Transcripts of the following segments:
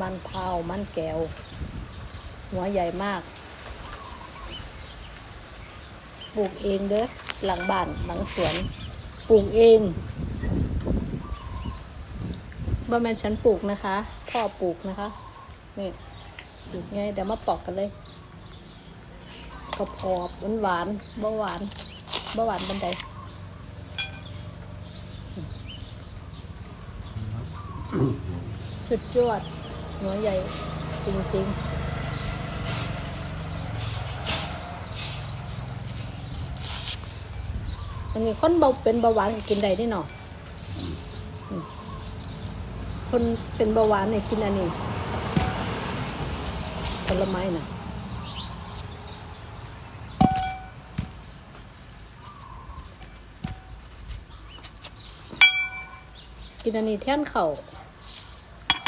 มันเผาวมันแก้ว หัวใหญ่มาก ปลูกเองเด้อ หลังบ้านหลังสวน ปลูกเองบ่แม่นฉันปลูกนะคะ พ่อปลูกนะคะ นี่ปลูกไงเดี๋ยวมาปอกกันเลยกระพอบหวานหวานๆบ่หวานบ่หวานบันไดสุดยอด หัวใหญ่จริงๆอันนี้คนเบาเป็นเบาหวานกินได้ได้เนาะอืมคนเป็นเบาหวานเนี่ยกินอันนี้ผลไม้น่ะกินอันนี้แท่นเข่า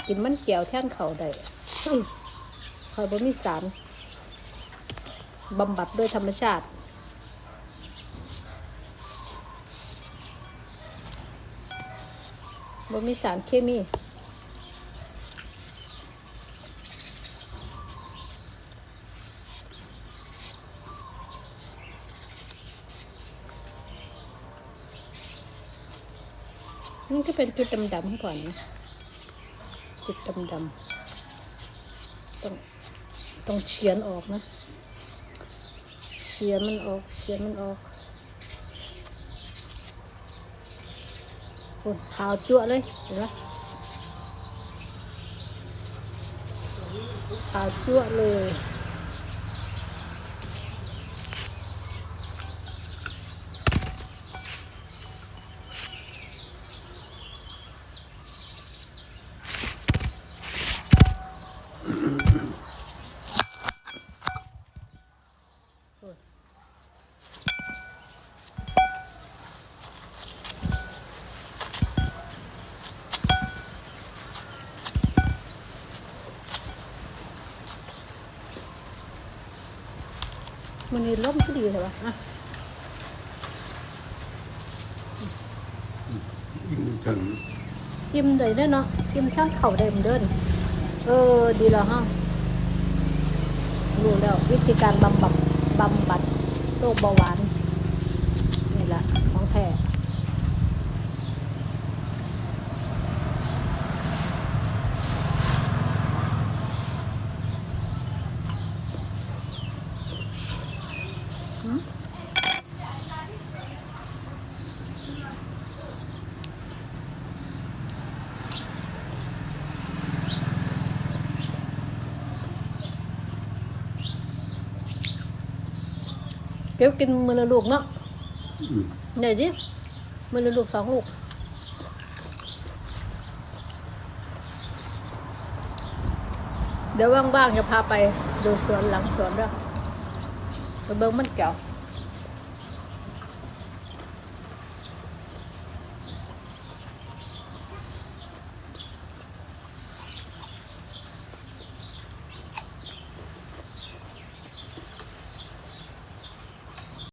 กินมันแก้วแท่นเข่าวได้อื้อคอยบ่มีสารบำบัดด้วยธรรมชาติบ่มีสารเคมีนี่ก็เป็นจุดดำๆก่อนนะ จุดดำๆต้องต้องเฉียนออกนะเฉียนมันออกเฉียนมันออกโอ้ขาวจั่วเลยเห็นไหมขาวจั่วเลย มันนี่ร่มก็ดีใช่ปะอะอิ่มจนกิมได้เด้อเนาะกิมข้างเข่าได้เหมือนเดินเออ ดีแล้วฮะรู้แล้ววิธีการบำบัดบำบัดโรคเบาหวาน นี่แหละของแท้ เก็บกินมือละลูกเนาะอืมเดี๋ยวดิมือละลูกสองลูกเดี๋ยวว่างๆจะพาไปดูสวนหลังสวนด้วย ไปเบิ้งมันเก้ว